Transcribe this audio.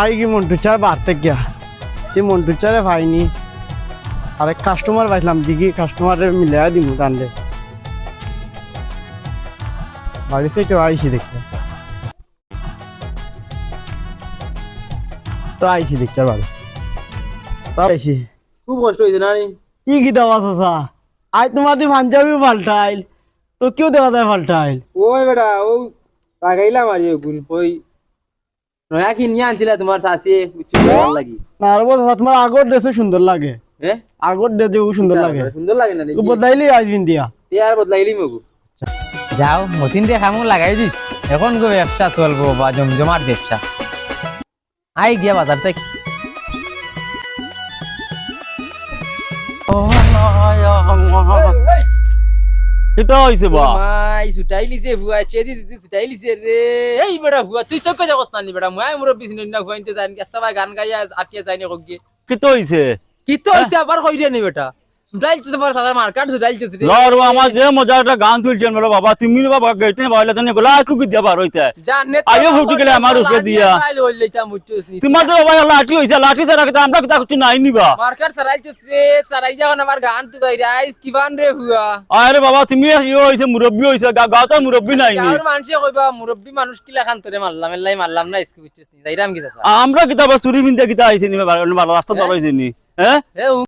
I কি মন্টু চার বাড়তে গিয়া? এই মন্টু চারে পাইনি আরেক কাস্টমার পাইলাম দিঘি কাস্টমারে মিলাই দিম টানলে বাড়িতে কেউ আইসি দেখতে। তো আইসি দেখতে বাড়ি তো আইসি খুব কষ্ট হয়েছে না কি কি দেওয়া চাচা আজ তোমার তুই পাঞ্জাবি পাল্টাইল। তো কেউ দেওয়া যায় পাল্টাইল? ওই বেটা ও লাগাইলাম আর ওই নয়া কিনিয়ে আনছিলা তোমার ভালো লাগি না আর বল তোমার আগর ড্রেসও সুন্দর লাগে হ্যাঁ আগর ড্রেস সুন্দর লাগে সুন্দর লাগে না বদলাইলি আসবিন দিয়া তে আর বদলাইলি মগু যাও মতিন রে খামু লাগাই দিস এখন গো ব্যবসা চলবো বা জমজমাট ব্যবসা আই গিয়া বাজার থেকে এটা হইছে বা মাই সুটাই লিছে হুয়া চেদি দিদি সুটাই লিছে রে। এই বেটা হুয়া তুই চক্ক না নি বেটা মাই মোর বিজনেস না হুয়াইতে জানি কেস্তা ভাই গান গাইয়া আটিয়া যাইনি কগে কিতো হইছে? কি তো হইছে আবার কইরে নি বেটা। তো তো আমার যে মজা একটা গান তুলছেন বলো বাবা তুমি বাবা গাইতে বাইলে জানি গোলা কুকি দিয়া বার হইতে? জানে ফুটি গেলে আমার উপরে দিয়া। তোমার তো বাবা লাঠি হইছে লাঠি ছাড়া কিন্তু আমরা কিতা কিছু নাই নিবা? মার্কেট সারাই তো রে সারাই যাও আমার গান তো গাই রাইস কিবান রে হুয়া? আরে বাবা তুমি ইয়ে হইছে মুরব্বী হইছে গাওতা মুরব্বী নাই নি। গাঁর মানুষে কইবা মুরব্বী মানুষ কি লেখান তোরে মারলাম এলাই মারলাম না? ইসকি বুঝছিস নি যাইরাম কি আমরা কিতা বা চুরি বিন্দা কিতা আইছে নি ভালো রাস্তা হ্যাঁ